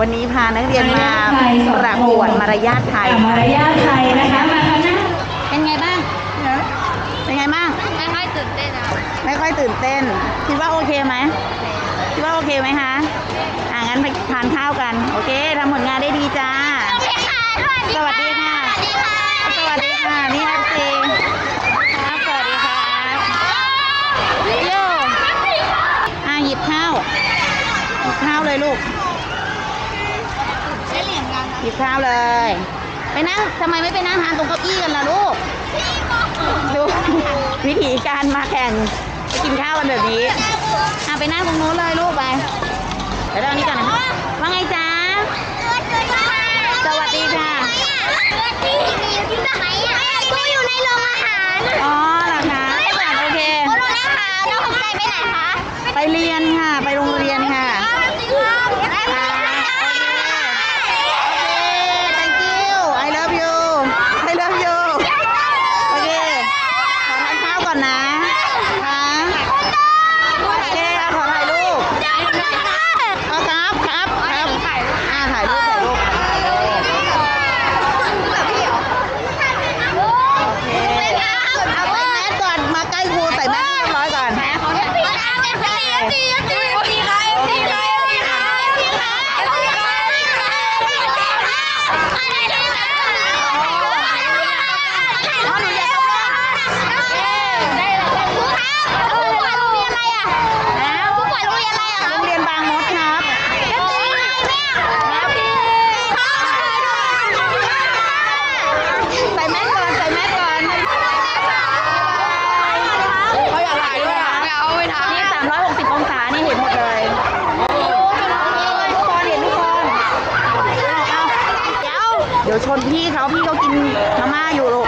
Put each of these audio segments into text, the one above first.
วันนี้พานักเรียนมาประกวดมารยาทไทย มารยาทไทยนะคะมาคณะเป็นไงบ้าง เป็นไงบ้าง ไม่ค่อยตื่นเต้นอะไม่ค่อยตื่นเต้น คิดว่าโอเคไหมคิดว่าโอเคไหมคะอ่างั้นไปทานข้าวกัน โอเคทำผลงานได้ดีจ้า สวัสดีค่ะ สวัสดีค่ะนี่เอฟซีครับสวัสดีครับโยอ่าหยิบข้าว หยิบข้าวเลยลูก ได้เหรียญกันนะหยิบข้าวเลย ไปนั่งทำไมไม่ไปนั่งทานตรงเก้าอี้กันล่ะลูกดูวิธีการมาแข่งไปกินข้าวกันแบบนี้อะไปนั่งตรงนู้นเลยลูกไปเดี๋ยวเรานี้ก่อนนะว่าไงจ๊ะสวัสดีค่ะที่มีอยู่ที่ไหนอะกูอยู่ในโรงอาหาร อ๋อเหรอคะโอเค โรงอาหารน้องสนใจไปไหนคะ ไปเรียนค่ะ ไปโรงเรียนค่ะ จริงครับ อ่าโอเค โอเค thank you I love you I love you โอเค ขอทานข้าวก่อนนะค่ะโอเคอะขอถ่ายรูปเอาครับครับครับอ่าถ่ายรูปถ่ายรูปถ่ายรูปโอเคเอาใส่แมสก่อน มาใกล้ครูใส่แมสให้เรียบร้อยก่อน โรงเรียนบางมดครับ ใส่แมสก่อน ใส่แมสก่อนเขาอยากถ่ายด้วยอะนี่360 องศา นี่เห็นหมดเลยทุกคนเห็นทุกคนเอาเอาเดี๋ยว เดี๋ยวชนพี่เขาพี่เขากินมาม่าอยู่ลูก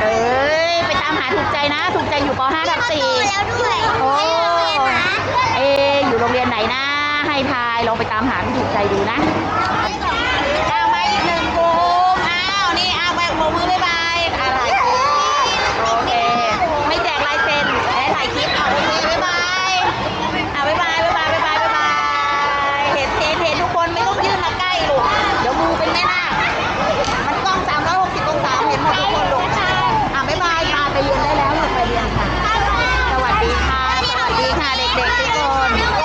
เอ้ย ไปตามหาถูกใจนะ ถูกใจอยู่ป .5 ทับ4โอ้เอะอยู่โรงเรียนไหนนะ ให้ทายลองไปตามหาพี่ถูกใจดูนะเอามาอีกหนึ่งกลุ่มอ้าว นี่เอาไปโบกมือบ๊ายบ